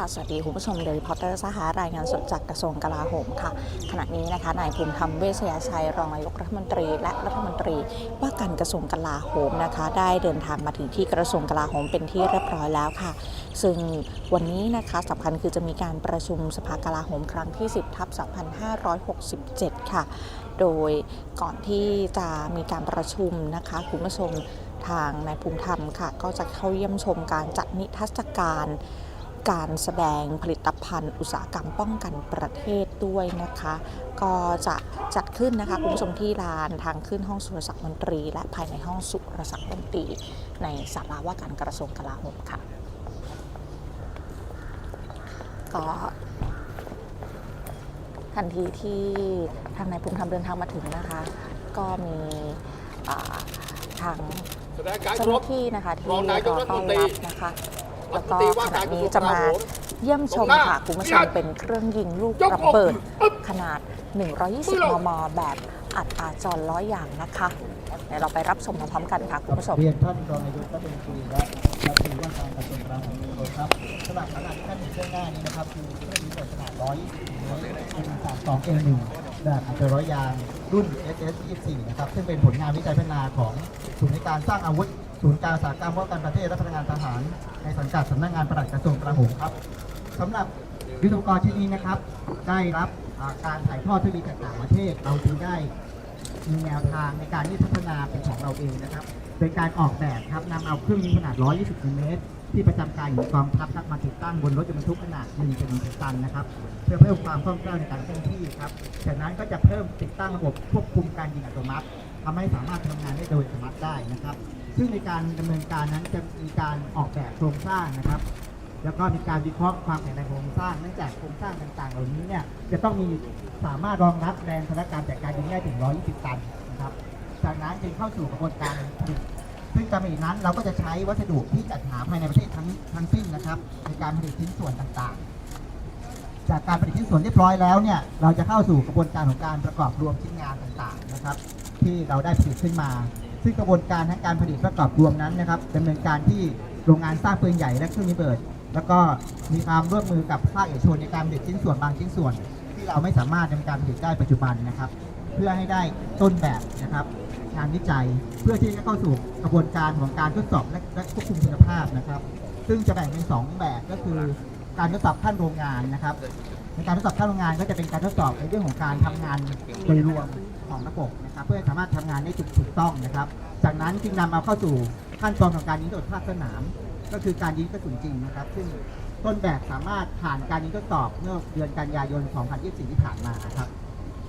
ค่ะ สวัสดีคุณผู้ชมเดลิพอตเตอร์สหารายงานสดจากกระทรวงกลาโหมค่ะ ขณะนี้นะคะนายภูมิธรรมเวชยชัยรองนายกรัฐมนตรี และรัฐมนตรีว่าการกระทรวงกลาโหมนะคะ ได้เดินทางมาถึงที่กระทรวงกลาโหมเป็นที่เรียบร้อยแล้วค่ะ ซึ่งวันนี้นะคะสำคัญคือจะมีการประชุมสภากลาโหมครั้งที่ 10ทับ2567 ค่ะ โดยก่อนที่จะมีการประชุมนะคะคุณผู้ชมทางนายภูมิธรรมค่ะ ก็จะเข้าเยี่ยมชมการจัดนิทรรศการ การแสดงผลิตภัณฑ์ อุตสาหกรรมป้องกันประเทศด้วยนะคะ ก็จะจัดขึ้นนะคะคุณผู้ชมที่ลานทางขึ้นห้องสุรศักดิ์มนตรี และภายในห้องสุรศักดิ์มนตรี ในศาลาว่าการกระทรวงกลาโหมค่ะ ก็ทันทีที่ทางนายภูมิธรรมเดินทางมาถึงนะคะ ก็มีอ่าทางแสดงการเจ้าเคาหรน้าพที่นะคะที่รองนายกรอรัฐต้มอนนตรีรับนะคะ แล้วก็รัฐมนาขณะนี้จะมาเยี่ยมชมค่ะคุณผู้ชมเป็นเครื่องยิงลูกกระเบิดขนาด 120 มม แบบอัดอาจรล้ออย่างนะคะเดี๋ยวเราไปรับชมพร้อมๆกันค่ะคุณผู้ชมเรียนท่านรองนายกรัฐมนตรีและรัฐมนตรีว่าการกระทรวงกลาโหมครับสำหรับขนาดที่ท่านเห็นเบื้องหน้านี้นะครับคือเครื่องบินขนาด120เมตรเป็น32 A1 แบบอัตราร้อยยางรุ่น SS 24 นะครับซึ่งเป็นผลงานวิจัยพัฒนาของศูนย์ในการสร้างอาวุธ ศูนย์การอุตสาหกรรมป้องกันประเทศและพลังงานทหาร ในสังกัดสำนักงานปลัดกระทรวงกลาโหมครับสำหรับยุทธปกรณ์ชิ้นนี้นะครับ ได้รับการถ่ายทอดทคโนโลยีจากต่างประเทศ เราจึงได้มีแนวทางในการที่พัฒนาเป็นของเราเองนะครับ โดยการออกแบบครับนำเอาเครื่องยิงขนาด 120มิลลิเมตรที่ประจำการอยู่กองทัพครับมาติดตั้งบนรถยนต์บรรทุกขนาด1เป็น1ตันนะครับ เพื่อเพิ่มความคล่องแคล่วในการเคลื่อนที่ครับจากนั้นก็จะเพิ่มติดตั้งระบบควบคุมการยิงอัตโนมัติทำให้สามารถทำงานได้โดยอัตโนมัติได้นะครับ ซึ่งในการดำเนินการนั้นจะมีการออกแบบโครงสร้างนะครับ แล้วก็มีการวิเคราะห์ความแข็งแรงโครงสร้างเนื่องจากโครงสร้างต่างๆ เหล่านี้เนี่ยจะต้องมีสามารถรองรับแรงพลังการจากการยิงได้ถึง 120 ตันนะครับ จากนั้นจึงเข้าสู่กระบวนการผลิตซึ่งการผลิตนั้นเราก็จะใช้วัสดุที่จัดหาภายในประเทศทั้งทั้งสิ้นนะครับ ในการผลิตชิ้นส่วนต่างๆ จากการผลิตชิ้นส่วนเรียบร้อยแล้วเนี่ยเราจะเข้าสู่กระบวนการของการประกอบรวมชิ้นงานต่างๆนะครับ ที่เราได้ผลิตขึ้นมา ซึ่งกระบวนการทั้งการผลิตประกอบรวมนั้นนะครับดำเนินการที่โรงงานสร้างปืนใหญ่และเครื่องระเบิด แล้วก็มีความร่วมมือกับภาคเอกชนในการผลิตชิ้นส่วนบางชิ้นส่วน ที่เราไม่สามารถดำเนินการผลิตได้ปัจจุบันนะครับ เพื่อให้ได้ต้นแบบนะครับงานวิจัยเพื่อที่จะเข้าสู่กระบวนการของการทดสอบและและควบคุมคุณภาพนะครับ ซึ่งจะแบ่งเป็นสองแบบก็คือการทดสอบขั้นโรงงานนะครับในการทดสอบขั้นโรงงานก็จะเป็นการทดสอบในเรื่องของการทำงานโดยรวม ของระบบนะครับ เพื่อสามารถทำงานได้ถูกถูกต้องนะครับ จากนั้นจึงนำเอาเข้าสู่ขั้นตอนของการยิงตรวจภาคสนาม ก็คือการยิงกระสุนจริงนะครับ ซึ่งต้นแบบสามารถผ่านการยิงทดสอบเมื่อเดือนกันยายน 2024 ที่ผ่านมานะครับ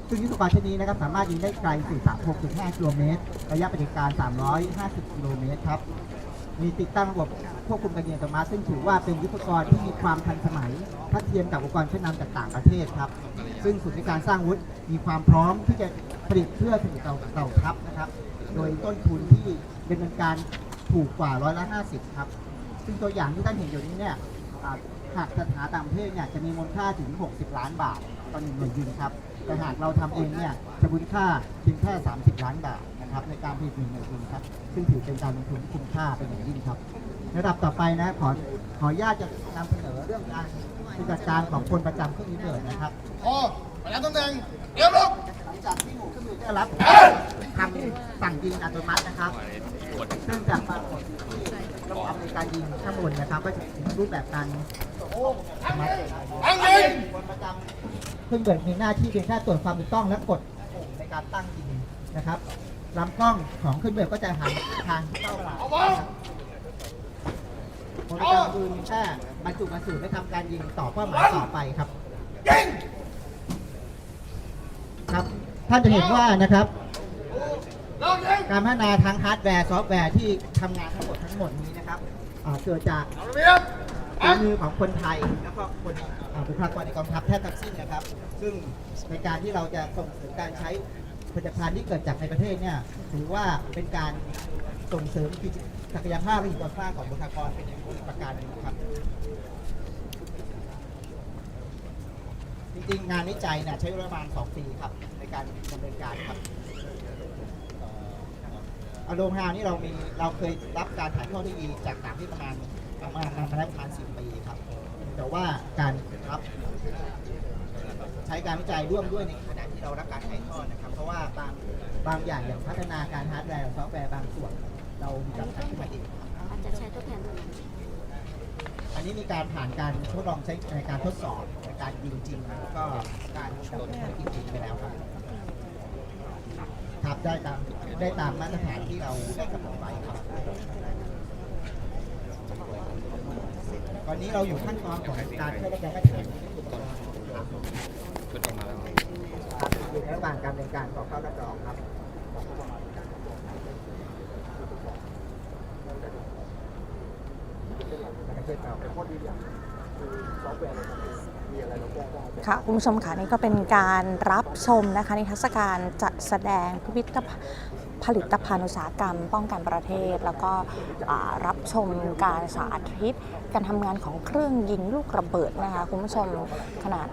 ซึ่งยุทธปกรณ์ชนิดนี้นะครับสามารถยิงได้ไกลถึง36.5 กิโลเมตร ระยะปฏิการ 350 กิโลเมตรครับ มีติดตั้งระบบควบคุมการยิงอัตโนมัติซึ่งถือว่าเป็นยุทธปกรณ์ที่มีความทันสมัยทัดเทียมกับอุปกรณ์ชั้นนำจากต่างประเทศครับ ซึ่งศูนย์ในการสร้างวุธมีความพร้อมที่จะผลิตเพื่อผลิตเราเราทัพนะครับ โดยต้นทุนที่เป็นเนินการถูกกว่าร้อยละ50 ครับ ซึ่งตัวอย่างที่ท่านเห็นอยู่นี้เนี่ยหากสถาต่างประเทศเนี่ยจะมีมูลค่าถึง 60 ล้านบาทต่อหนึ่งหน่วยยิงครับ แต่หากเราทำเองเนี่ยจะมูลค่าเพียงแค่ 30 ล้านบาท ครับในการผลิตหนึ่งหน่วยยิงครับซึ่งถือเป็นการลงทุนที่คุ้มค่าเป็นอย่างยิ่งครับระดับต่อไปนะขอขออนุญาตจะนำเสนอเรื่องการปฏิบัติการของคนประจำเครื่องยิงเบิดนะครับพอประจำตำแหน่งเตรียมลุกหลังจากที่หมู่เครื่องบินได้รับคำสั่งยิงอัตโนมัตินะครับซึ่งจากปรากฏอยู่ที่ระบบในการยิงข้างบนนะครับก็จะเป็นรูปแบบการอัตโนมัติตั้งยิงคนประจำเครื่องบินมีหน้าที่เพียงแค่ตรวจความถูกต้องและกดปุ่มในการตั้งยิงนะครับ ลำกล้องของเครื่องบินก็จะหันทางเข้ามานะครับคนประจำคือมีแค่บรรจุกระสุนและทำการยิงต่อเป้าหมายต่อไปครับยิงครับ ท่านจะเห็นว่านะครับ การพัฒนาทั้งฮาร์ดแวร์ซอฟต์แวร์ที่ทำงานทั้งหมดทั้งหมดนี้นะครับเกิดจากฝีมือของคนไทยแล้วก็คนอ่าบุคลากรในกองทัพแทบทั้งสิ้นนะครับ ซึ่งในการที่เราจะส่งเสริมการใช้ ผลิตภัณฑ์ที่เกิดจากในประเทศเนี่ยถือว่าเป็นการส่งเสริมศักยภาพและขีดความสามาของบุคลากรเป็นอย่างประการหนึ่งครับ จริงๆ งานวิจัยเนี่ยใช้เวลาประมาณ 2 ปีครับ ในการดำเนินการครับอาโรงงานนี่เรามีเราเคยรับการถ่ายทอดทคโนโลยีจากต่างที่ประมาณประมาณมาแล้วประมาณสิบปีครับ แต่ว่าการรับใช้การวิจัยร่วมด้วยในขณะที่ เรารับการถ่ายทอดนะครับ เพราะว่าบางบางอย่างอย่างพัฒนาการฮาร์ดแวร์ซอฟต์แวร์บางส่วน เรามีการพัฒนาเองอาจจะใช้ทดแทนตรงนั้นอันนี้มีการผ่านการทดลองใช้ในการทดสอบในการยิงจริงแล้วก็การดำเนินภารกิจริงไปแล้วครับครับได้ตามได้ตามมาตรฐานที่เราได้กำหนดไว้ครับตอนนี้เราอยู่ขั้นตอนของการเข้ารับกมาแข่งครับอยู่ในระหว่างการดำเนินการขอเข้ารับรองครับ ค่ะคุณผู้ชมค่ะนี่ก็เป็นการรับชมนะคะนิทรรศการจัดแสดงพิพิธ ผลิตภัณฑ์อุตสาหกรรม ป้องกันประเทศ แล้วก็รับชมการสาธิต การทำงานของเครื่องยิงลูกระเบิดนะคะคุณผู้ชมขนาด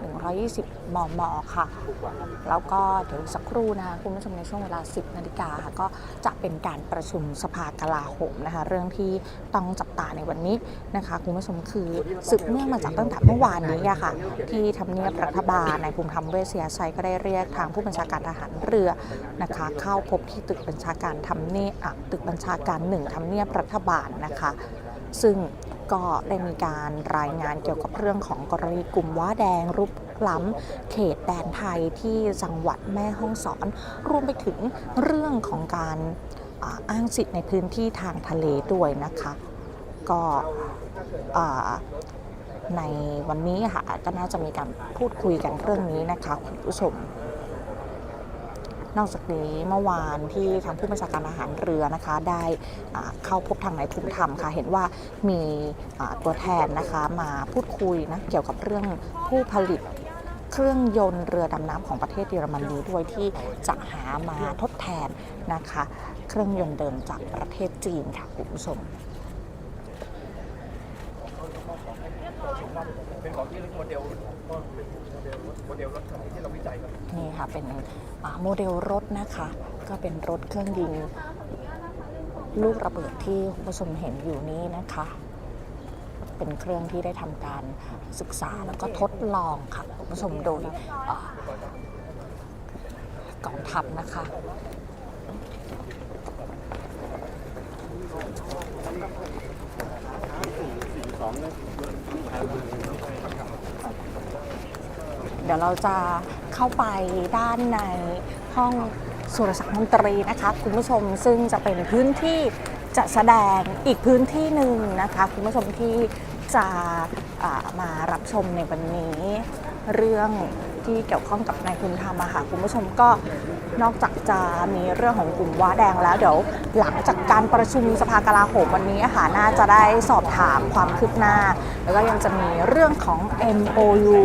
120 มม ค่ะ แล้วก็เดี๋ยวสักครู่นะคะคุณผู้ชมในช่วงเวลา 10 นาฬิกาค่ะก็จะเป็นการประชุมสภากลาโหมนะคะเรื่องที่ต้องจับตาในวันนี้นะคะคุณผู้ชมคือสืบเนื่องมาจากตั้งแต่เมื่อวานนี้ะค่ะ ที่ทำเนียบรัฐบาลนายภูมิธรรมเวชยชัยก็ได้เรียกทางผู้บัญชาการทหารเรือนะคะเข้าพบที่ตึกบัญชาการทำเนียบตึกบัญชาการหนึ่งทำเนียบรัฐบาลนะคะ ซึ่งก็ได้มีการรายงานเกี่ยวกับเรื่องของกรณีกลุ่มว้าแดงรุกล้ำเขตแดนไทยที่จังหวัดแม่ฮ่องสอน รวมไปถึงเรื่องของการอ,อ้างสิทธิ์ในพื้นที่ทางทะเลด้วยนะคะ ก็ในวันนี้ค่ะก็น่าจะมีการพูดคุยกันเรื่องนี้นะคะคุณผู้ชม นอกจากนี้เมื่อวานที่ทางผู้บัญชาการอาหารเรือนะคะ ได้เข้าพบทางนายภูมิธรรมค่ะ เห็นว่ามีตัวแทนนะคะมาพูดคุยนะเกี่ยวกับเรื่องผู้ผลิตเครื่องยนต์เรือดำน้ำของประเทศเยอรมนีด้วยที่จะหามาทดแทนนะคะ เครื่องยนต์เดิมจากประเทศจีนค่ะคุณผู้ชม เป็นของที่โมเดลก็เป็นโมเดลรถโมเดลรถคันนี้ที่เราวิจัยครับนี่ค่ะเป็นโมเดลรถนะคะ ก็เป็นรถเครื่องยิงลูกระเบิดที่คุณผู้ชมเห็นอยู่นี้นะคะ เป็นเครื่องที่ได้ทำการศึกษาแล้วก็ทดลองค่ะคุณผู้ชมโดยอกองทัพนะคะสองเดี๋ยวเราจะเข้าไปด้านในห้องสุรศักดิ์มนตรีนะคะคุณผู้ชมซึ่งจะเป็นพื้นที่จะแสดงอีกพื้นที่หนึ่งนะคะคุณผู้ชมที่จะมารับชมในวันนี้ เรื่องที่เกี่ยวข้องกับนายคุณธรรมอะค่ะคุณผู้ชมก็นอกจากจะมีเรื่องของกลุ่มว้าแดงแล้วเดี๋ยวหลังจากการประชุมสภากลาโหมวันนี้ค่ะน่าจะได้สอบถามความคืบหน้า แล้วก็ยังจะมีเรื่องของ MOU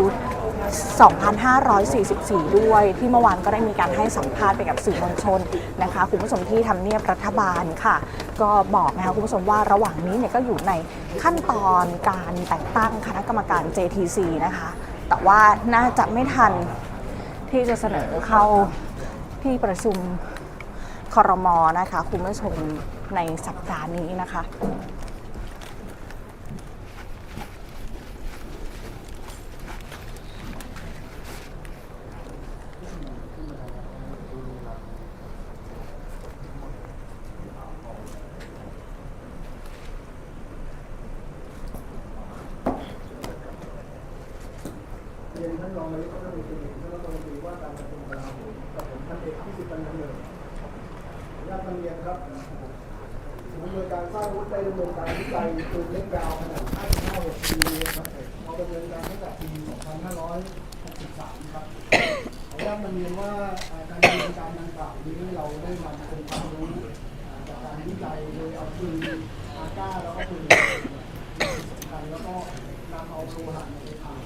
2,544 ด้วย ที่เมื่อวานก็ได้มีการให้สัมภาษณ์ไปกับสื่อมวลชนนะคะคุณผู้ชมที่ทำเนียบรัฐบาลค่ะ ก็บอกนะคะคุณผู้ชมว่าระหว่างนี้เนี่ยก็อยู่ในขั้นตอนการแต่งตั้งคณะกรรมการ JTC นะคะ แต่ว่าน่าจะไม่ทันที่จะเสนอเข้าที่ประชุมคอรมอนะคะคุณผู้ชมในสัปดาห์นี้นะคะ เรียนท่านร องนายกรัฐมนตรีท่านรัฐมนตรีว่าการกระทรวงกลาโหมกับผมท่านเอกพิสิทธิ์ปัญญาเนินญาติธรรมเนียมครับผมดำเนินการสร้างวุธได้ดำเนินการวิจัยปืนเล็กยาวขนาด55 6ปีครับเราดำเนินการตั้งแต่ปี 2563 ครับขออนุญาตนเรียนว่าการดำเนินการดังกล่าวนี้เราได้นำองค์ความรู้จากการวิจัยโดยเอาปืนอาก้าแล้วก็ปืนสำคัญแล้วก็นำเอาโลหะในอ่าง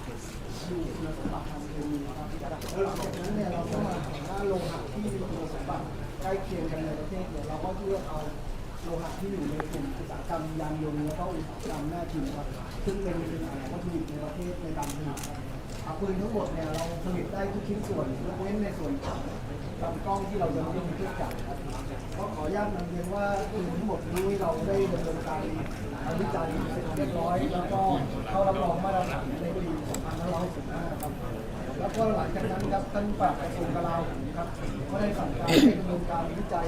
ดูคุณสมบัติทางเคมีนะครับ แล้วหลังจากนั้นเนี่ยเราก็มาหาโลหะที่มีคุณสมบัติใกล้เคียงกันในประเทศเนี่ยเราก็เลือกเอาโลหะที่อยู่ในกลุ่มอุตสาหกรรมยานยนต์แล้วก็อุตสาหกรรมแม่พิมพ์ครับซึ่งเป็นเป็นอะไรวัตถุดิบในประเทศในการผลิตครับอ่าปืนทั้งหมดเนี่ยเราผลิตได้ทุกชิ้นส่วนยกเว้นในส่วนของลำกล้องที่เราจะไม่ได้มีเครื่องจักรครับก็ขออนุญาตนำเรียนว่าปืนทั้งหมดนี้เราได้ดำเนินการวิจัยเสร็จเรียบร้อย แล้วก็เข้ารับรองมาตรฐานในปี2515ครับ แล้วก็หลังจากนั้นครับท่านปลัดกระทรวงกลาโหมครับก็ได้สั่งการให้ดำเนินการวิจัย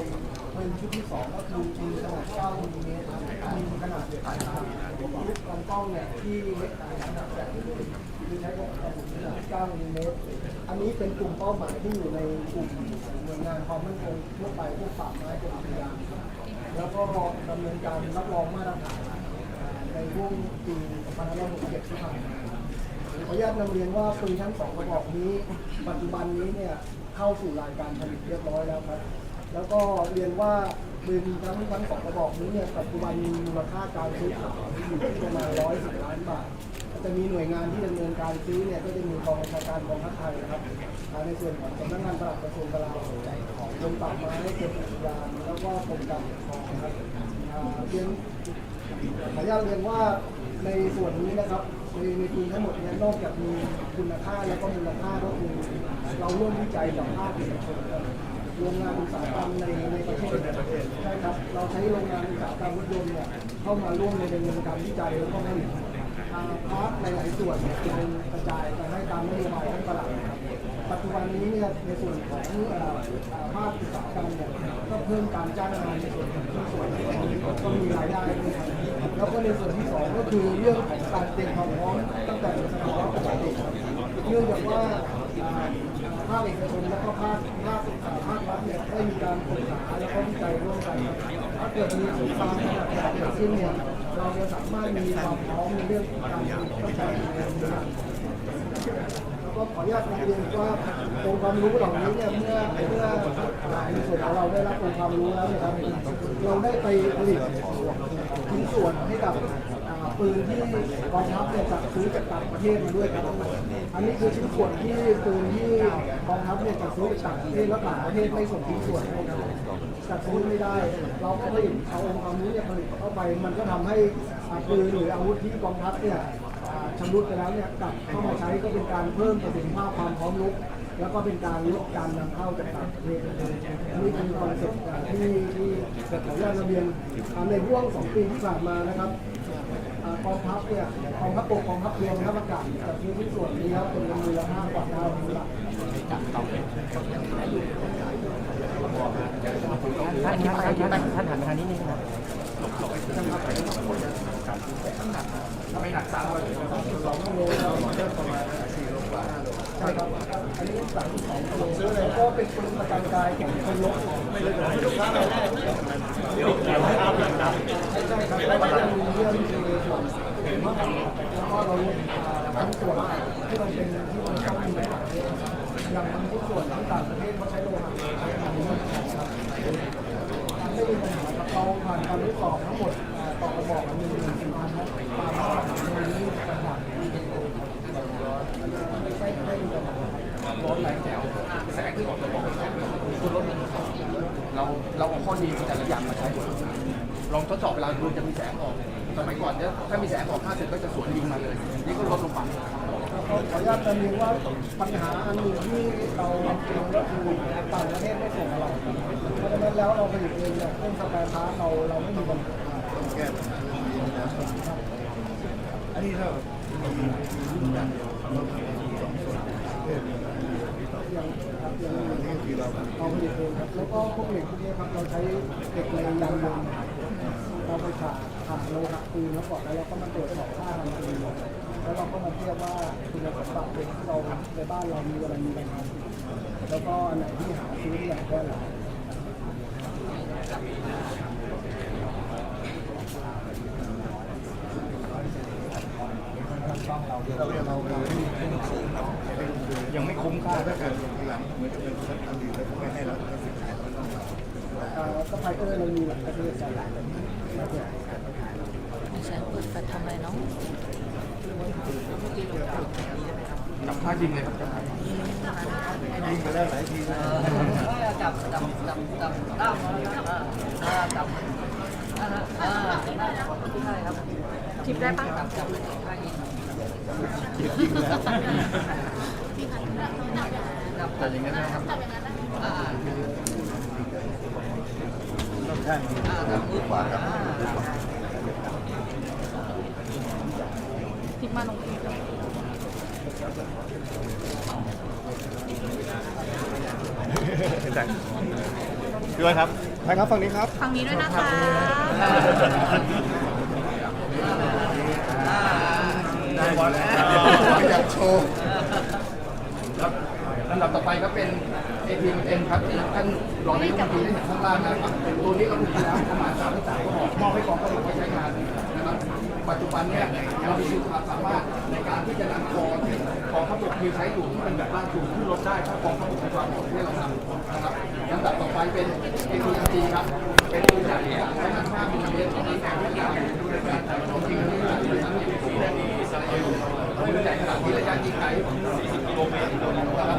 ปืนชุดที่สองก็คือปืนขนาด9มิลลิเมตรครับมีขนาดเด็กนะครับลูกลำกล้องเนี่ยที่เล็กขนาดแบบคือใช้กระสุนขนาด9มิลลิเมตรอันนี้เป็นกลุ่มเป้าหมายที่อยู่ในกลุ่มหน่วยงานความมั่นคงทั่วไปพวกป่าไม้กรมอุทยานครับแล้วก็ดำเนินการรับรองมาตรฐานในช่วงปี2567ที่ผ่านมา ออนุญาตนำเรียนว่าปืนทั้งสองกระบอกนี้ ปัจจุบันนี้เนี่ยเข้าสู่รายการผลิตเรียบร้อยแล้วครับ แล้วก็เรียนว่าปืนทั้งทั้งสองกระบอกนี้เนี่ยปัจจุบันมีมูลค่าการซื้อขายอยู่ที่ประมาณร้อยสิบล้านบาท จะมีหน่วยงานที่ดำเนินการซื้อเนี่ยก็จะมีกองบัญชาการกองทัพไทยนะครับในส่วนของสำนักงานปลัดกระทรวงกลาโหมของกรมป่าไม้กรมอุทยานแล้วก็กรมการปกครองนะครับเรียนขออนุญาตเรียนว่าในส่วนนี้นะครับ ในในปีทั้งหมดเนี้นอกจากมีคุณค่าแล้วก็มูลค่าก็คือเราร่วมวิจัยกับภาคเอกชนโรงงานอุตสาหกรรมในในประเทศใช่ครับเราใช้โรงงานอุตสาหกรรมรถยนต์เนี่ยเข้ามาร่วมในดำเนินการวิจัยแล้วก็ผลิตทางพาร์ทหลายๆส่วนเนี่ยจะเป็นกระจายกันให้ตามนโยบายท่านประหลัดนะครับปัจจุบันนี้เนี่ยในส่วนของอ่อเอ่อภาค พิ่มการจ้างงานในส่วนของที่ส่วนก็มีรายได้ด้วยครับแล้วก็ในส่วนที่สองก็คือเรื่องของการเตรียมความพร้อมตั้งแต่สภาวะปกติเนื่องจากว่าภาคเอกชนและก็ภาคภาคอ่าภาครัฐเนี่ยได้มีการปรึกษาและก็วิจัยร่วมกันถ้าเกิดมีสงครามขนาดใหญ่เกิดขึ้นเนี่ยเราจะสามารถมีความพร้อมในเรื่องของการผลิตตั้งแต่ในเดือน แล้ว ก็ขออนุญาตนำเรียนว่าองค์ความรู้เหล่านี้เนี่ยเมื่อเมื่อในส่วนของเราได้รับองค์ความรู้แล้วเนี่ยครับเราได้ไปผลิตชิ้นส่วนให้กับปืนที่กองทัพเนี่ยจัดซื้อจากต่างประเทศมาด้วยครับอันนี้คือชิ้นส่วนที่ปืนที่กองทัพเนี่ยจัดซื้อจากต่างประเทศแล้วต่างประเทศไม่ส่งชิ้นส่วนให้ครับจัดซื้อไม่ได้ เราก็ผลิตเอาองค์ความรู้เนี่ยผลิตเข้าไป มันก็ทำให้ปืนหรืออาวุธที่กองทัพเนี่ย ชำรุดไปแล้วเนี่ยกลับเข้ามาใช้ก็เป็นการเพิ่มประสิทธิภาพความพร้อมรบแล้วก็เป็นการลดการนำเข้าจากต่างประเทศอันนี้คือคอนเซ็ปต์ที่ที่ขออนุญาตนำเรียนในช่วงสองปีที่ผ่านมานะครับกองทัพเนี่ยกองทัพบกกองทัพเรือกองทัพอากาศจัดซื้อที่ส่วนนี้ครับเป็นมูลค่ากว่า9ล้านบาทท่านท่านท่านท่านท่านหันมาทางนี้นิดนึงครับ อยสองกิโลแล้วประมาณสี่โลกว่าใช่ครับอันนี้สามสิบสองกิโลซื้อเป็นปืนของคนลบไม่ได้เป็นลูกค้าเราแรกใช่ใช่ครับแล้วก็จะมีเรื่องในส่วนแล้วก็เราทั้งส่วนที่มันเป็นที่มันต้งต่างประเทศอย่างบางที่ส่วนที่ต่างประเทศเขาใช้โลหะ การทดสอบทั้งหมดต่อกระบอกหนึ่งหนึ่งสี่พันนะตามมาตรฐานในนี้ต่างๆไม่ใช่ไม่มีปัญหาร้อนแรแจ๋วแสงที่ออกจากบอกคุณรถเราเราเอาข้อดีแต่ละอย่างมาใช้ลองทดสอบเวลาดูจะมีแสงออก สมัยก่อนเนี่ยถ้ามีแสงออกค่าเสร็จก็จะสวนยิงมาเลย นี่ก็ลดลงไป ญาตจะเรียนว่าปัญหาอันหนึ่งที่เราเจอก็คือต่างประเทศไม่ส่งเราเพราะฉะนั้นแล้วเราผลิตเองเนี่ยเรื่องสแปรพาร์ทเราเราไม่มีปัญหาแก้ปัญหาอันนี้ถ้ายังครับยังเราผลิตเองครับแล้วก็พวกเหล็กพวกนี้ครับเราใช้เหล็กในยางยนต์เราไปผ่าผ่าโลหะปูนแล้วก่อนแล้วเราก็มาตรวจสอบค่าทางปูน แล้วเราก็มาเทียบว่าคุณสมบัติที่เราในบ้านเรามีอะไรมีอะไรแล้วก็ไหนที่หาซื้อได้แค่ไหนเราเราเยังไม่คุ้มค่าถ้าเกิดหลังเหมือนจะเป็นอันอื่นแล้วไม่ให้แล้วก็สินค้าต้องต้อก็ไปเออร์เรามีหลักก็คือจะหลายแล้วเนี่ยฉันเปิดไฟทำไมเนาะ จับท่ายิงเลยครับจับท่ายิงไปแล้วหลายทีจับจับจับจับด้ามมาแล้วนะจับอ่าอ่าใช่ครับทิปได้ปะจับจับใช่แต่อย่างนั้นนะครับอ่ามือขวาครับ พลิก มาลงพี่วันครับไปครับฝั่งนี้ครับ ฝั่งนี้ด้วยนะคะอยากโชว์ครับลำดับต่อไปก็เป็น APM ครับที่ท่านรองนายกรัฐมนตรีได้เห็นข้างล่างนะครับตัวนี้เราดูแล้วประมาณ3 3กระบอกมอบให้กองทัพบกไปใช้งานนะครับปัจจุบันเนี่ย เรามีความสามารถในการที่จะนำคอที่กองทัพบกมีใช้อยู่ที่เป็นแบบล่างสูงขึ้นรถได้ถ้ากองทัพบกมีความเหมาะที่เราทำนะครับลำดับต่อไปเป็น APMG ครับ เป็นปืนใหญ่ขนาด5มิลลิเมตรที่แข็งที่ยาวดูในการถ่ายทอดจริงที่สามสิบสี่นาทีอิสราเอลปืนใหญ่ขนาดนี้ระยะยิงไกล40กิโลเมตรนะครับ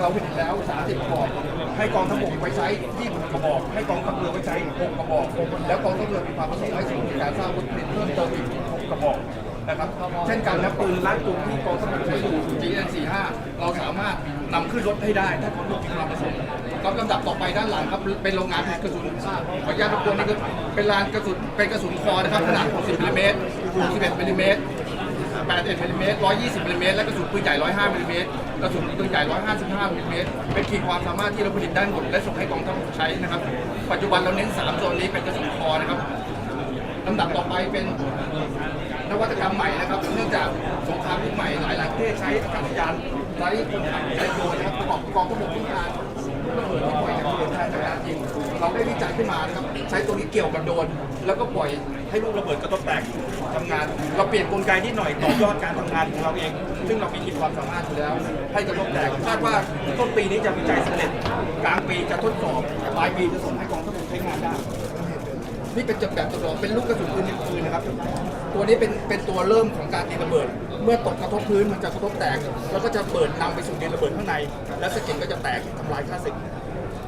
เราผลิตแล้ว 30กระบอก ให้กองทัพบกไปใช้20กระบอก ให้กองทัพเรือไปใช้6กระบอก แล้วกองทัพเรือมีความประสงค์ให้สูงในการสร้างวุฒิเพิ่มเติมอีก6กระบอก นะครับเช่นกันนะปืนลั่นตูที่กองทัพบกใช้อยู่ GN45 เราสามารถนำขึ้นรถให้ได้ถ้ากองทัพบกมีความประสงค์ครับลำดับต่อไปด้านหลังครับเป็นโรงงานผลิตกระสุนขออนุญาตรบกวนนี่คือเป็นลานกระสุนเป็นกระสุนคอนะครับขนาด 60มิลลิเมตร61มิลลิเมตร81มิลลิเมตร120มิลลิเมตรและกระสุนปืนใหญ่ 105มิลลิเมตรกระสุนปืนใหญ่ 155มิลลิเมตรเป็นขีดความสามารถที่เราผลิตได้หมดและส่งให้กองทัพบกใช้นะครับ ปัจจุบันเราเน้น 3 โซนนี้เป็นกระสุนคอนะครับ ลำดับต่อไปเป็นนวัตกรรมใหม่นะครับ เนื่องจากสงครามยุคใหม่หลายๆประเทศใช้อากาศยานไร้คนขับไร้โดรนนะครับประกอบกองทัพบกต้องการระเบิดที่ปล่อยจากโดรนแทนจากการยิงเราได้วิจัยขึ้นมานะครับใช้ตัวนี้เกี่ยวกับโดรนแล้วก็ปล่อยให้ลูกระเบิดกระทบแตกทำงาน เราเปลี่ยนกลไกนิดหน่อยต่อยอดการทำงานของเราเอง ซึ่งเรามีขีดความสามารถอยู่แล้ว ให้กระทบแตกคาดว่าต้นปีนี้จะวิจัยสำเร็จกลางปีจะทดสอบปลายปีจะส่งให้กองทัพบกใช้งานได้ นี่เป็นแบบจำลองเป็นลูกกระสุนปืนหนึ่งปืนนะครับ ตัวนี้เป็นเป็นตัวเริ่มของการตีระเบิด เมื่อตกกระทบพื้นมันจะกระทบแตก แล้วก็จะเปิดนำไปสู่ดินระเบิดข้างใน และสะเก็ดก็จะแตกทำลายค่าศึก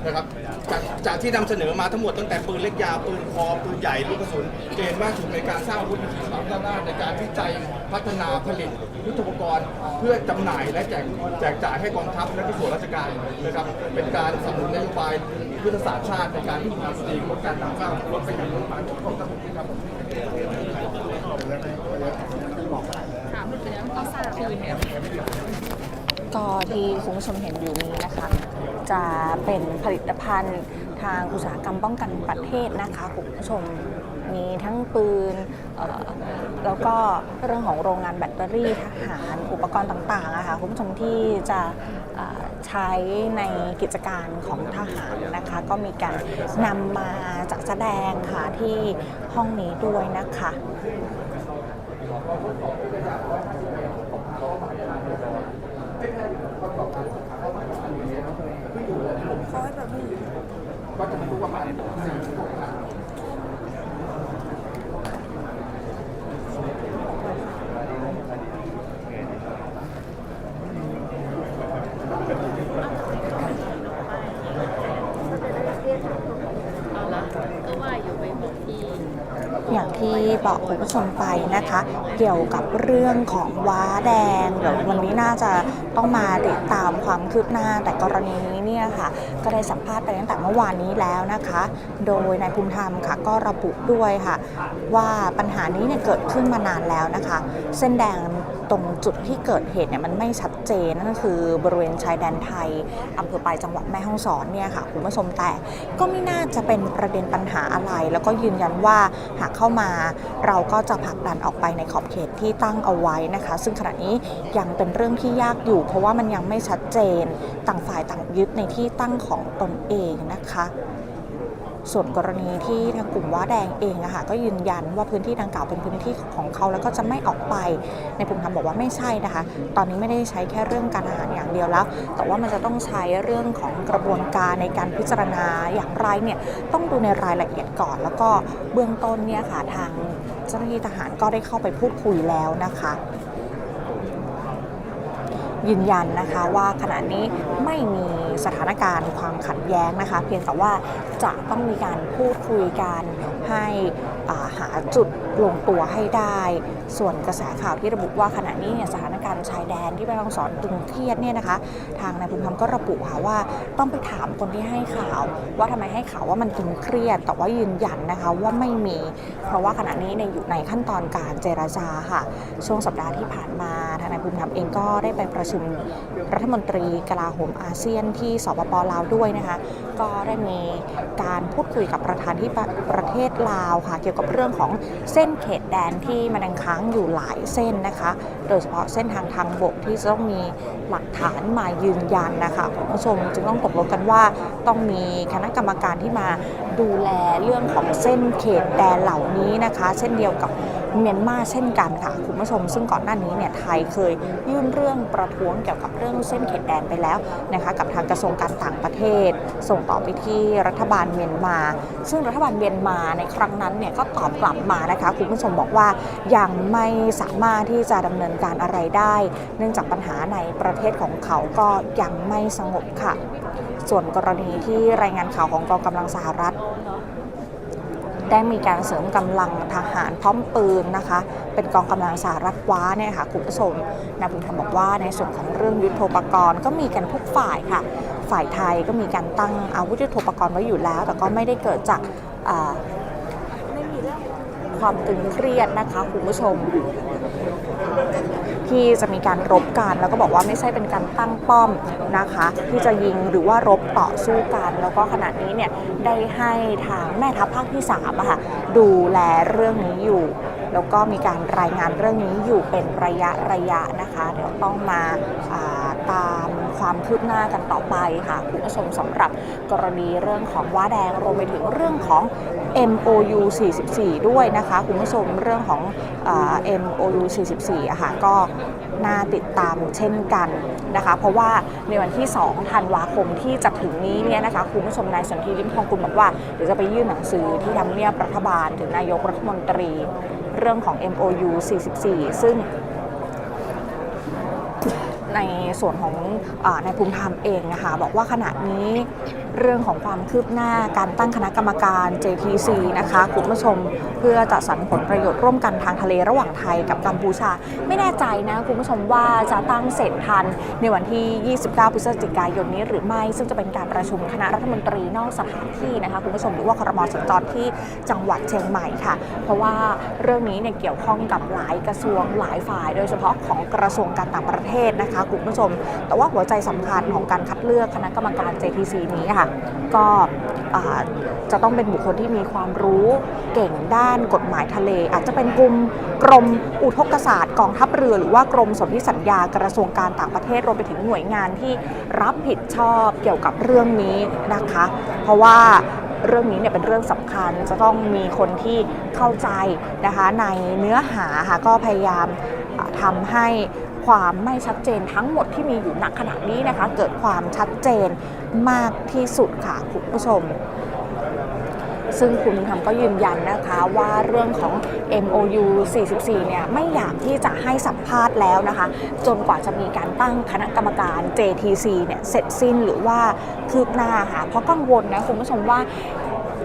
นะครับจากจากที่นำเสนอมาทั้งหมดตั้งแต่ปืนเล็กยาวปืนคอปืนใหญ่ลูกกระสุนเห็นว่าถูกในการสร้างอาวุธมีความก้าวหน้าในการวิจัยพัฒนาผลิตยุทโธปกรณ์ เพื่อจำหน่ายและแจกแจกจ่ายให้กองทัพและที่ส่วนราชการนะครับเป็นการสนับสนุนนโยบายยุทธศาสตร์ชาติในการที่ทำสตรีลดการต่างข้าวลดประหยัดลดปานกองทัพบกครับผมก็ที่คุณผู้ชมเห็นอยู่นี้นะคะ จะเป็นผลิตภัณฑ์ทางอุตสาหกรรมป้องกันประเทศนะคะคุณผู้ชมมีทั้งปืนแล้วก็เรื่องของโรงงานแบตเตอรี่ทหารอุปกรณ์ต่างๆนะคะคุณผู้ชมที่จะใช้ในกิจการของทหารนะคะ ก็มีการนำมาจัดแสดงค่ะที่ห้องนี้ด้วยนะคะ ก็จะบรรทุกประมาณสี่ชั่วโมงครับ อย่างที่ บอกคุณผู้ชมไปนะคะ เกี่ยวกับเรื่องของว้าแดงเดี๋ยววันนี้น่าจะต้องมาติดตามความคืบหน้าแต่กรณีนี้เนี่ยค่ะ ก็ได้สัมภาษณ์ไปตั้งแต่เมื่อวานนี้แล้วนะคะ โดยนายภูมิธรรมค่ะก็ระบุด้วยค่ะ ว่าปัญหานี้เนี่ยเกิดขึ้นมานานแล้วนะคะ เส้นแดง ตรงจุดที่เกิดเหตุเนี่ยมันไม่ชัดเจนนั่นก็คือบริเวณชายแดนไทยอำเภอปลายจังหวัดแม่ฮ่องสอนเนี่ยค่ะคุณผู้ชมแต่ก็ไม่น่าจะเป็นประเด็นปัญหาอะไร แล้วก็ยืนยันว่าหากเข้ามาเราก็จะผลักดันออกไปในขอบเขตที่ตั้งเอาไว้นะคะ ซึ่งขณะนี้ยังเป็นเรื่องที่ยากอยู่ เพราะว่ามันยังไม่ชัดเจนต่างฝ่ายต่างยึดในที่ตั้งของตนเองนะคะ ส่วนกรณีที่ทางกลุ่มว้าแดงเองอะคะก็ยืนยันว่าพื้นที่ดังกล่าวเป็นพื้นที่ของเขาแล้วก็จะไม่ออกไป ในภูมิธรรมบอกว่าไม่ใช่นะคะ ตอนนี้ไม่ได้ใช้แค่เรื่องการอาหารอย่างเดียวแล้ว แต่ว่ามันจะต้องใช้เรื่องของกระบวนการในการพิจารณาอย่างไรเนี่ยต้องดูในรายละเอียดก่อน แล้วก็เบื้องต้นเนี่ยค่ะทางเจ้าหน้าที่ทหารก็ได้เข้าไปพูดคุยแล้วนะคะ ยืนยันนะคะว่าขณะนี้ไม่มีสถานการณ์ความขัดแย้งนะคะ เพียงแต่ว่าจะต้องมีการพูดคุยกันให้หาจุดลงตัวให้ได้ ส่วนกระแสข่าวที่ระบุว่าขณะนี้เนี่ยสถานการณ์ชายแดนที่แม่ฮ่องสอนตึงเครียดเนี่ยนะคะ ทางนายภูมิธรรมก็ระบุค่ะว่าต้องไปถามคนที่ให้ข่าว ว่าทำไมให้ข่าวว่ามันตึงเครียด แต่ว่ายืนยันนะคะว่าไม่มี เพราะว่าขณะนี้เนี่ยอยู่ในขั้นตอนการเจรจาค่ะ ช่วงสัปดาห์ที่ผ่านมาทางนายภูมิธรรมเองก็ได้ไปประชุมรัฐมนตรีกลาโหมอาเซียนที่สปปลาวด้วยนะคะ ก็ได้มีการพูดคุยกับประธานที่ประประเทศลาวค่ะเกี่ยวกับเรื่องของเส้นเขตแดนที่มันยังค้างอยู่หลายเส้นนะคะ โดยเฉพาะเส้นทางทางบกที่จะต้องมีหลักฐานมายืนยันนะคะคุณผู้ชมจึงต้องตกลงกันว่าต้องมีคณะกรรมการที่มาดูแลเรื่องของเส้นเขตแดนเหล่านี้นะคะ เช่นเดียวกับ เมียนมาเช่นกันค่ะคุณผู้ชม ซึ่งก่อนหน้านี้เนี่ยไทยเคยยื่นเรื่องประท้วงเกี่ยวกับเรื่องเส้นเขตแดนไปแล้วนะคะกับทางกระทรวงการต่างประเทศ ส่งต่อไปที่รัฐบาลเมียนมา ซึ่งรัฐบาลเมียนมาในครั้งนั้นเนี่ยก็ตอบกลับมานะคะคุณผู้ชมบอกว่ายังไม่สามารถที่จะดำเนินการอะไรได้ เนื่องจากปัญหาในประเทศของเขาก็ยังไม่สงบค่ะ ส่วนกรณีที่รายงานข่าวของกองกำลังสหรัฐ ได้มีการเสริมกำลังทหารพร้อมปืนนะคะ เป็นกองกำลังสหรัฐว้าเนี่ยค่ะคุณผู้ชมนายบุญธรรมบอกว่าในส่วนของเรื่องยุทโธปกรณ์ก็มีกันทุกฝ่ายค่ะ ฝ่ายไทยก็มีการตั้งอาวุธยุทโธปกรณ์ไว้อยู่แล้ว แต่ก็ไม่ได้เกิดจากความตึงเครียดนะคะคุณผู้ชม ที่จะมีการรบกันแล้วก็บอกว่าไม่ใช่เป็นการตั้งป้อมนะคะ ที่จะยิงหรือว่ารบต่อสู้กัน แล้วก็ขณะนี้เนี่ยได้ให้ทางแม่ทัพภาคที่3ค่ะดูแลเรื่องนี้อยู่ แล้วก็มีการรายงานเรื่องนี้อยู่เป็นระยะระยะนะคะเดี๋ยวต้องมาา ตามความคืบหน้ากันต่อไปค่ะคุณผู้ชมสำหรับกรณีเรื่องของว้าแดงรวมไปถึงเรื่องของ MOU 44 ด้วยนะคะ คุณผู้ชมเรื่องของอ MOU 44อะค่ะก็น่าติดตามเช่นกันนะคะ เพราะว่าในวันที่ 2 ธันวาคมที่จะถึงนี้เนี่ยนะคะคุณผู้ชมนายสนธิริมทองกุลบอกว่าเดี๋ยวจะไปยื่นหนังสือที่ทำเนียบรัฐบาลถึงนายกรัฐมนตรี เรื่องของ MOU 44 ซึ่ง ในส่วนของอในายภูมิธรรมเองนะคะบอกว่าขณะนี้เรื่องของความคืบหน้าการตั้งคณะกรรมการ JTC นะคะคุณผู้ชมเพื่อจัดสรรผลประโยชน์ร่วมกันทางทะเลระหว่างไทยกับกัมพูชา ไม่แน่ใจนะคุณผู้ชมว่าจะตั้งเสร็จทันในวันที่ 29 พฤศจิกายนนี้หรือไม่ซึ่งจะเป็นการประชุมคณะรัฐมนตรีนอกสถานที่นะคะคุณผู้ชมหรือว่าครมสัญจรที่จังหวัดเชียงใหม่ค่ะ เพราะว่าเรื่องนี้เนี่ยเกี่ยวข้องกับหลายกระทรวงหลายฝ่าย โดยเฉพาะของกระทรวงการต่างประเทศนะคะคุณผู้ชม แต่ว่าหัวใจสำคัญของการคัดเลือกคณะกรรมการ JTC นี้ค่ะ ก็จะต้องเป็นบุคคลที่มีความรู้เก่งด้านกฎหมายทะเล อาจจะเป็นกลุ่มกรมอุทกศาสตร์กองทัพเรือหรือว่ากรมสนธิสัญญากระทรวงการต่างประเทศรวมไปถึงหน่วยงานที่รับผิดชอบเกี่ยวกับเรื่องนี้นะคะ เพราะว่าเรื่องนี้เนี่ยเป็นเรื่องสำคัญจะต้องมีคนที่เข้าใจนะคะในเนื้อหาค่ะก็พยายามอ่าทำให้ ความไม่ชัดเจนทั้งหมดที่มีอยู่ณขณะนี้นะคะ เกิดความชัดเจนมากที่สุดค่ะคุณผู้ชม ซึ่งคุณทำก็ยืนยันนะคะว่าเรื่องของ MOU 44 เนี่ยไม่อยากที่จะให้สัมภาษณ์แล้วนะคะ จนกว่าจะมีการตั้งคณะกรรมการ JTC เนี่ยเสร็จสิ้นหรือว่าคืบหน้าค่ะ เพราะกังวลนะคุณผู้ชมว่า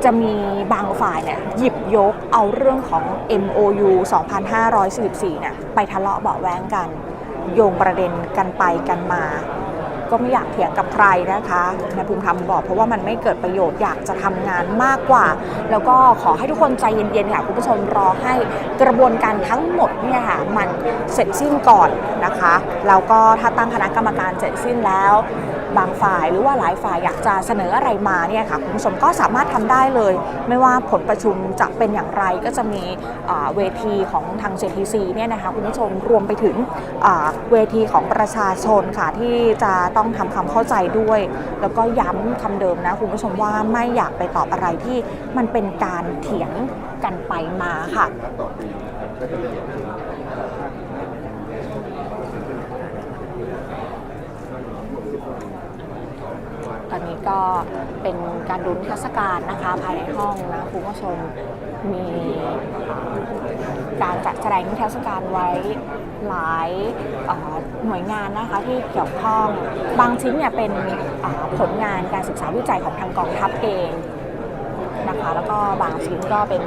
จะมีบางฝ่ายเนี่ยหยิบยกเอาเรื่องของ MOU 2544เนี่ยไปทะเลาะเบาะแว้งกัน โยงประเด็นกันไปกันมา ก็ไม่อยากเถียงกับใครนะคะนายภูมิธรรมบอกเพราะว่ามันไม่เกิดประโยชน์อยากจะทำงานมากกว่า แล้วก็ขอให้ทุกคนใจเย็นๆค่ะคุณผู้ชมรอให้กระบวนการทั้งหมดเนี่ยค่ะมันเสร็จสิ้นก่อนนะคะ แล้วก็ถ้าตั้งคณะกรรมการเสร็จสิ้นแล้ว บางฝ่าย หรือว่าหลายฝ่ายอยากจะเสนออะไรมาเนี่ยค่ะคุณผู้ชมก็สามารถทำได้เลย ไม่ว่าผลประชุมจะเป็นอย่างไรก็จะมีเวทีของทาง JTC เนี่ยนะคะคุณผู้ชมรวมไปถึงเวทีของประชาชนค่ะที่จะต้องทำความเข้าใจด้วย แล้วก็ย้ำคำเดิมนะคุณผู้ชมว่าไม่อยากไปตอบอะไรที่มันเป็นการเถียงกันไปมาค่ะ ตอนนี้ ก็เป็นการดูนิทรรศการนะคะภายในห้องนะคุณผู้ชมมีการจัดแสดงนิทรรศการไว้หลายหน่วยงานนะคะที่เกี่ยวข้องบางชิ้นเนี่ยเป็นผลงานการศึกษาวิจัยของทางกองทัพเอง นะคะ แล้วก็บางชิ้นก็เป็น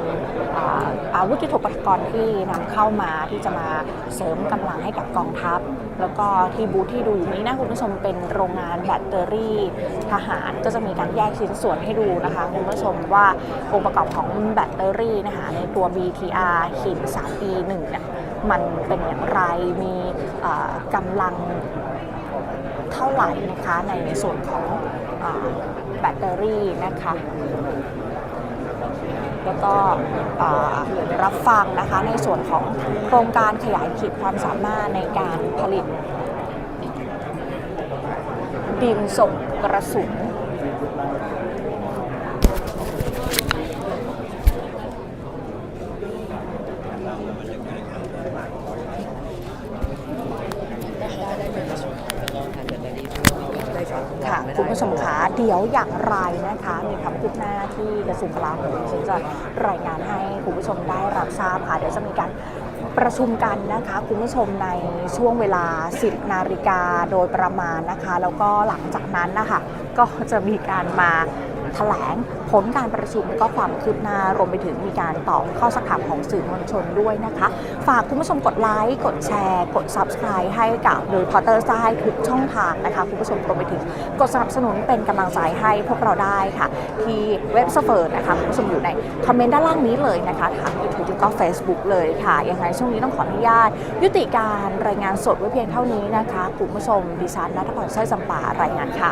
อาวุธยุทโธปกรณ์ที่นำเข้ามาที่จะมาเสริมกำลังให้กับกองทัพ แล้วก็ที่บูธที่ดูอยู่นี้นะคุณผู้ชมเป็นโรงงานแบตเตอรี่ทหารก็จะมีการแยกชิ้นส่วนให้ดูนะคะคุณผู้ชมว่าองค์ประกอบของแบตเตอรี่นะคะในตัว BTR หิน 3E1 เนี่ยมันเป็นอย่างไรมีกำลังเท่าไหร่นะคะในส่วนของอแบตเตอรี่นะคะ แล้วก็รับฟังนะคะในส่วนของโครงการขยายขีดความสามารถในการผลิตดินส่งกระสุน คุณผู้ชมคะเดี๋ยวอย่างไรนะคะ มีความคืบหน้าที่กระทรวงกลาโหมฉันจะรายงานให้คุณผู้ชมได้รับทราบค่ะเดี๋ยวจะมีการประชุมกันนะคะคุณผู้ชมในช่วงเวลา 10 นาฬิกาโดยประมาณนะคะ แล้วก็หลังจากนั้นนะคะก็จะมีการมา แถลงผลการประชุมก็ความคืบหน้ารวมไปถึงมีการตอบข้อสักถามของสื่อมวลชนด้วยนะคะ ฝากคุณผู้ชมกดไลค์ กดแชร์ กด Subscribe ให้กับโดยพอเตอร์ได้ทุกช่องทางนะคะคุณผู้ชมรวมไปถึงกดสนับสนุนเป็นกำลังใจให้พวกเราได้ค่ะ ที่เว็บเซิร์ฟนะคะคุณผู้ชมอยู่ในคอมเมนต์ด้านล่างนี้เลยนะคะทาง YouTube แล้วก็ Facebook เลยค่ะยังไงช่วงนี้ต้องขออนุญาต ยุติการรายงานสดไว้เพียงเท่านี้นะคะคุณผู้ชมดิฉันนัทพรสร้อยจำปารายงานค่ะ